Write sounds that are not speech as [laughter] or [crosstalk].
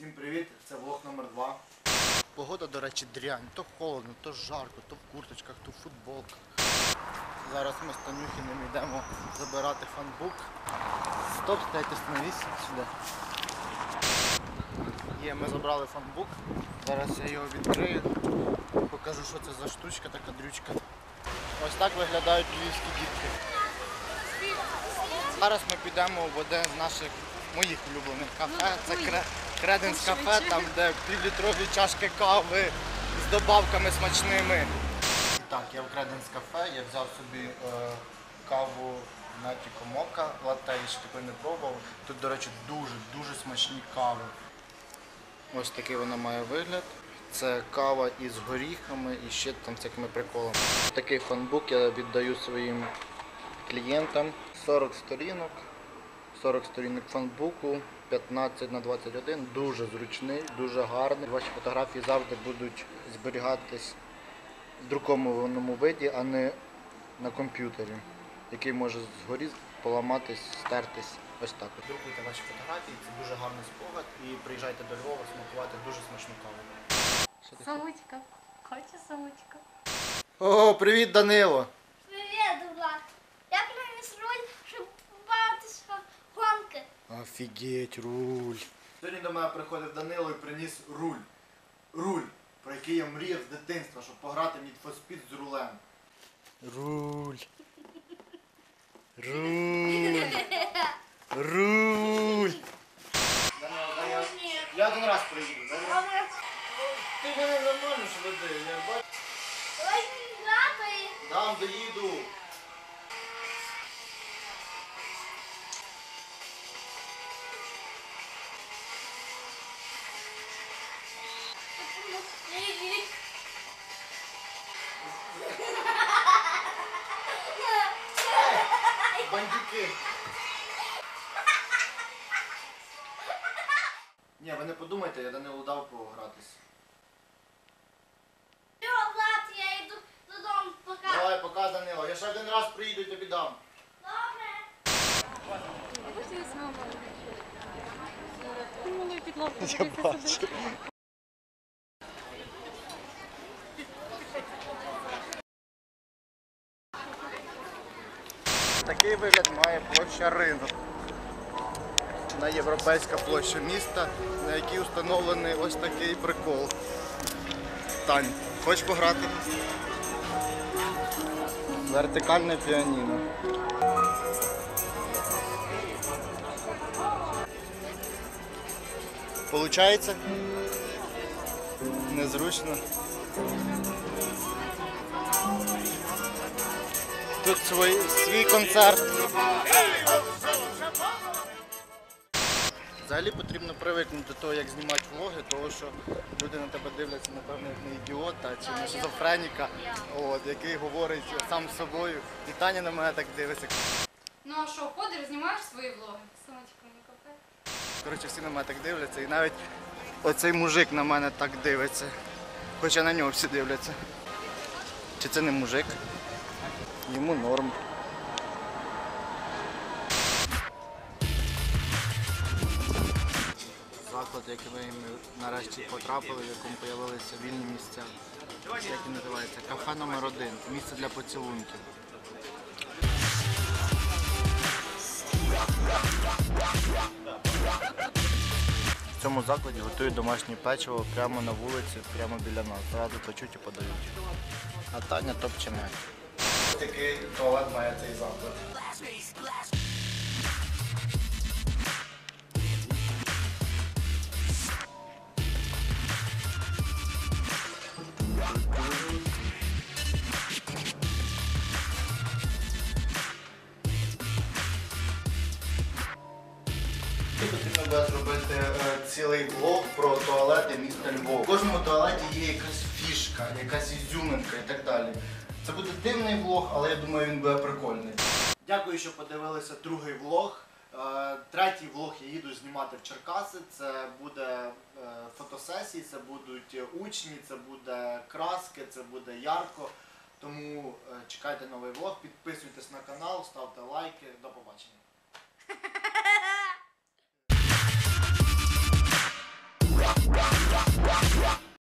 Всім привіт, це влог номер 2 Погода, до речі, дрянь. То холодно, то жарко, то в курточках, то в футболках. Зараз ми з Танюхіним йдемо забирати фанбук. Стоп, стойте, становись сюди. Є, ми забрали фанбук. Зараз я його відкрию. Покажу, що це за штучка, така дрючка. Ось так виглядають львівські дітки. Зараз ми підемо в один з наших моїх улюблених кафе. Це Кре- Креденс кафе, там де півлітрові чашки кави з добавками смачними. Так, я в Креденс кафе, я взяв собі е, каву на Мока, латте, я ще такої не пробував. Тут, до речі, дуже-дуже смачні кави. Ось такий вона має вигляд. Це кава із горіхами і ще там всякими приколами. Такий фанбук я віддаю своїм клієнтам. 40 сторінок, 40 сторінок фанбуку, 15 на 21, дуже зручний, дуже гарний. Ваші фотографії завжди будуть зберігатись в друкованому виді, а не на комп'ютері, який може згоріти, поламатись, стертись. Ось так. Друкуйте ваші фотографії, це дуже гарний спогад і приїжджайте до Львова смакувати дуже смачну каву. Самочка. Хоче самочка. О, привіт, Данило! Привіт, Влад. Я приніс руль, щоб побавитися в гонки. Офігеть, руль. Сьогодні до мене приходив Данило і приніс руль. Руль, про який я мріяв з дитинства, щоб пограти в Need for Speed з рулем. Руль. Руль. Руль. Данило, дай я, я один раз приїду. Данило. Ти мене нормально ж веди, я бачу. Ой, грати. Дам доїду. Бандюки. Ні, ви не подумайте, я Данилу дав погратись. Все, Влад, я йду додому, пока. Давай, пока, Данило. Я ще один раз приїду і тобі дам. Добре. Я бачу. Такий вигляд має площа ринок. На європейська площа міста, на якій встановлений ось такий прикол. Тань, хочеш пограти? Вертикальне піаніно. Получається? Незручно. Тут свій, свій концерт. Взагалі потрібно привикнути до того, як знімати влоги, тому що люди на тебе дивляться, напевно, як на ідіота чи на шизофреніка, от, який говорить сам з собою. І Таня на мене так дивиться. Ну а що, ходиш, знімаєш свої влоги? Самочка на кафе. Коротше, всі на мене так дивляться, і навіть оцей мужик на мене так дивиться. Хоча на нього всі дивляться. Чи це не мужик? Йому норм. Заклад, який ми нарешті потрапили, в якому з'явилися вільні місця. Як він називається? Кафе номер один. Місце для поцілунків. В цьому закладі готують домашнє печиво прямо на вулиці, прямо біля нас. Зразу печуть і подають. А Таня топче мед. Такий туалет має цей заклад. Потрібно буде зробити е, цілий блог про туалети міста Львова. В кожному туалеті є якась фішка, якась ізюминка і так далі. Це буде дивний влог, але я думаю, він буде прикольний. Дякую, що подивилися другий влог. Е, Третій влог я їду знімати в Черкаси. Це буде е, фотосесії, це будуть учні, це буде краски, це буде ярко. Тому е, чекайте новий влог, підписуйтесь на канал, ставте лайки. До побачення. [laughs]